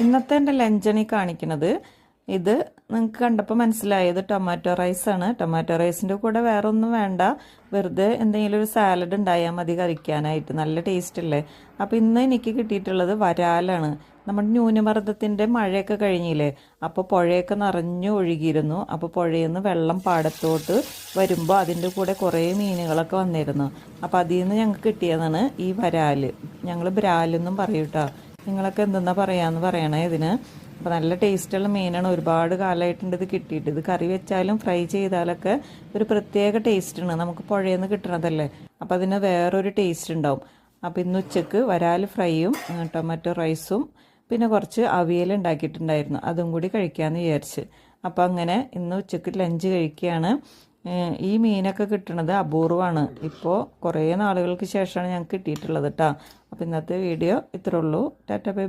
ഇന്നത്തെ എന്റെ ലഞ്ചണി കാണിക്കുന്നത് ഇത് നിങ്ങൾക്ക് കണ്ടപ്പോൾ മനസ്സിലായത് ടൊമാറ്റോ റൈസാണ് ടൊമാറ്റോ റൈസിന്റെ കൂടെ വേറെ ഒന്നും വേണ്ട. വെറുതെ എന്തെങ്കിലും ഒരു സാലഡ് ഉണ്ടായാൽ മതി കഴിക്കാനായിട്ട്. നല്ല ടേസ്റ്റ് അല്ലേ? അപ്പോൾ ഇന്ന് എനിക്ക് കിട്ടിയിട്ടുള്ളത് വരാലാണ്. നമ്മുടെ ന്യൂനമർദ്ദത്തിന്റെ മഴയൊക്കെ കഴിഞ്ഞില്ലേ? അപ്പോൾ പുഴയൊക്കെ നിറഞ്ഞു ഒഴുകിയിരുന്നു. അപ്പോൾ പുഴയിൽ നിന്ന് വെള്ളം പാടത്തോട്ട് വരുമ്പോൾ അതിന്റെ കൂടെ കുറേ മീനുകളൊക്കെ വന്നിരുന്നു. അപ്പോൾ അതിൽ നിന്ന് ഞങ്ങൾക്ക് കിട്ടിയതാണ് ഈ വരാൽ ഞങ്ങൾ ബ്രാലെന്നും പറയൂട്ടോ. നിങ്ങളൊക്കെ എന്തെന്നാ പറയാന്ന് പറയണേ ഇതിന്. അപ്പോൾ നല്ല ടേസ്റ്റുള്ള മീനാണ്. ഒരുപാട് കാലമായിട്ടുണ്ട് ഇത് കിട്ടിയിട്ട്. ഇത് കറി വെച്ചാലും ഫ്രൈ ചെയ്താലൊക്കെ ഒരു പ്രത്യേക ടേസ്റ്റാണ്. നമുക്ക് പുഴയിൽ കിട്ടണതല്ലേ. അപ്പോൾ അതിന് വേറൊരു ടേസ്റ്റ് ഉണ്ടാവും. അപ്പോൾ ഇന്ന് ഉച്ചയ്ക്ക് വരാൽ ഫ്രൈയും ടൊമാറ്റോ റൈസും പിന്നെ കുറച്ച് അവിയൽ ഉണ്ടാക്കിയിട്ടുണ്ടായിരുന്നു. അതും കൂടി കഴിക്കാമെന്ന് വിചാരിച്ച്. അപ്പോൾ അങ്ങനെ ഇന്ന് ഉച്ചയ്ക്ക് ലഞ്ച് കഴിക്കുകയാണ്. ഈ മീനൊക്കെ കിട്ടണത് അപൂർവമാണ് ഇപ്പോൾ കുറേ നാളുകൾക്ക് ശേഷമാണ് ഞങ്ങൾക്ക് കിട്ടിയിട്ടുള്ളത് കേട്ടോ അപ്പോൾ ഇന്നത്തെ വീഡിയോ ഇത്രേ ഉള്ളൂ. Tata bye.